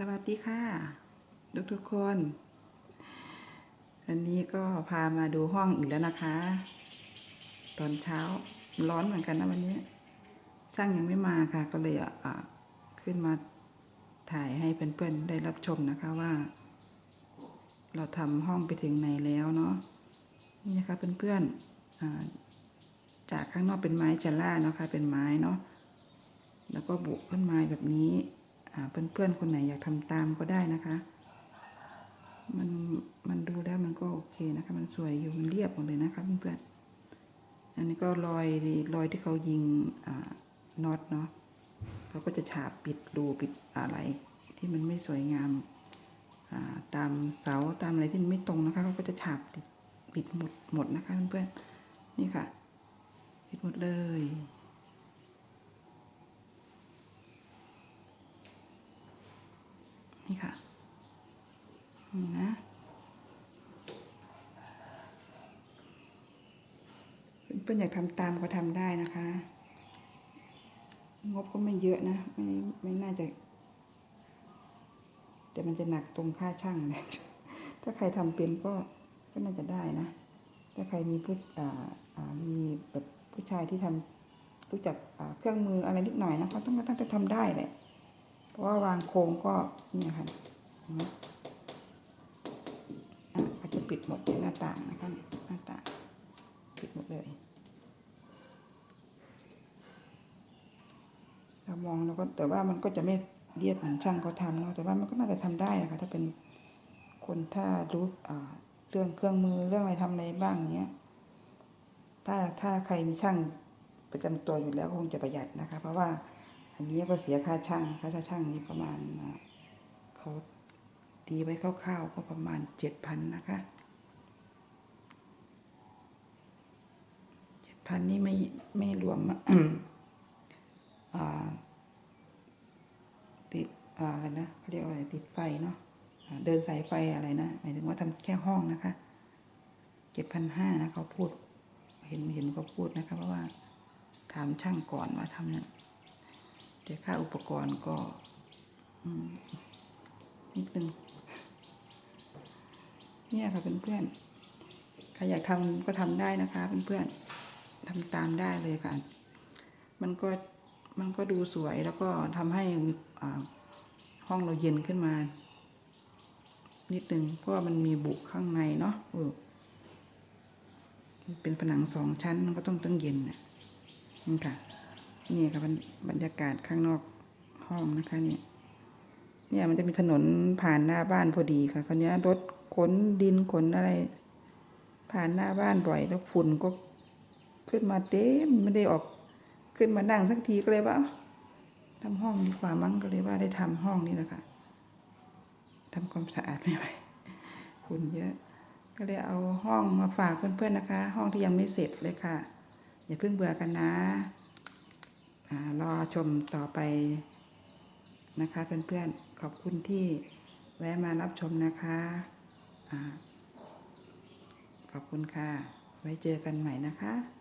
สวัสดีค่ะ ทุกทุกคนวันนี้ก็พามาดูห้องอีกแล้วนะคะ ตอนเช้าร้อนเหมือนกันนะวันนี้ ช่างยังไม่มาค่ะ ก็เลยอะขึ้นมาถ่ายให้เพื่อนๆได้รับชมนะคะว่า เราทำห้องไปถึงไหนแล้วเนาะนี่นะคะเพื่อนๆจากข้างนอกเป็นไม้จัลล่าเนาะคะเป็นไม้เนาะแล้วก็บุขึ้นไม้แบบนี้ เพื่อนๆคนไหนอยากทำตามก็ได้นะคะ มันมันดูแล้วมันก็โอเคนะคะ มันสวยอยู่มันเรียบหมดเลยนะคะเพื่อนๆอันนี้ก็รอยรอยที่เขายิงน็อตเนาะเขาก็จะฉาบปิดรูปิดอะไร ที่มันไม่สวยงามาตามเสาตามอะไรที่มันไม่ตรงนะคะเขาก็จะฉาบติดปิดหมดหมดนะคะเพื่อนๆนี่ค่ะปิดหมดเลย นี่ค่ะ นี่นะ เพื่อนอยากทำตามก็ทำได้นะคะ งบก็ไม่เยอะนะ ไม่ไม่น่าจะ แต่มันจะหนักตรงค่าช่างนะถ้าใครทำเป็นก็ก็น่าจะได้นะ ถ้าใครมีผู้อ่าอ่ามีแบบผู้ชายที่ทำรู้จักเครื่องมืออะไรนิดหน่อยนะเขาต้องต้องจะทำได้แหละเพราะว่าวางโครงก็นี่ค่ะเห็นไหมอะก็จะ ปิดหมดในหน้าต่างนะคะหน้าต่างปิดหมดเลย เรามองแล้วก็แต่ว่ามันก็จะไม่เรียบเหมือนช่างเขาทำเนาะแต่ว่ามันก็น่าจะทำได้นะคะ ถ้าเป็นคนถ้ารู้เรื่องเครื่องมือเรื่องอะไรทำอะไรบ้างเงี้ย ถ้าถ้าใครมีช่างประจำตัวอยู่แล้วคงจะประหยัดนะคะ เพราะว่าอันนี้ก็เสียค่าช่างค่าช่างนี้ประมาณเขาตีไว้คร่าวๆก็ประมาณเจ็ดพันนะคะเจ็ด พันนี่ไม่ไม่รวมติดอะไรนะเขาเรียกว่าอะไรติดไฟเนาะเดินสายไฟอะไรนะหมายถึงว่าทำแค่ห้องนะคะเจ็ดพันห้านะเขาพูด เห็นเห็นเขาพูดนะคะเพราะว่าถามช่างก่อนว่าทำเนี่ยแต่ค่าอุปกรณ์ก็อนิดนึงเนี่ยค่ะเพื่อนๆใครอยากทำก็ทำได้นะคะเพื่อนๆ ทำตามได้เลยค่ะ มันก็มันก็ดูสวยแล้วก็ทำให้ห้องเราเย็นขึ้นมา นิดนึงเพราะว่ามันมีบุข้างในเนาะเป็นผนังสองชั้นมันก็ต้องต้องเย็นน่ะนี่ค่ะ นี่ค่ะบรรบรรยากาศข้างนอกห้องนะคะ เนี่ยเนี่ยมันจะมีถนนผ่านหน้าบ้านพอดีค่ะ คราวนี้รถขนดินขนอะไร ผ่านหน้าบ้านบ่อยแล้วฝุ่นก็ ขึ้นมาเต็มไม่ได้ออกขึ้นมานั่งสักทีก็เลยว่าเอ้าทำห้องดีกว่ามั้งก็เลยว่าได้ทำห้องนี่แหละค่ะทำความสะอาดไม่ไหวฝุ่นเยอะ ก็เลยเอาห้องมาฝากเพื่อนๆนะคะ ห้องที่ยังไม่เสร็จเลยค่ะ อย่าเพิ่งเบื่อกันนะรอชมต่อไปนะคะเพื่อนๆขอบคุณที่แวะมารับชมนะคะอาขอบคุณค่ะ ไว้เจอกันใหม่นะคะ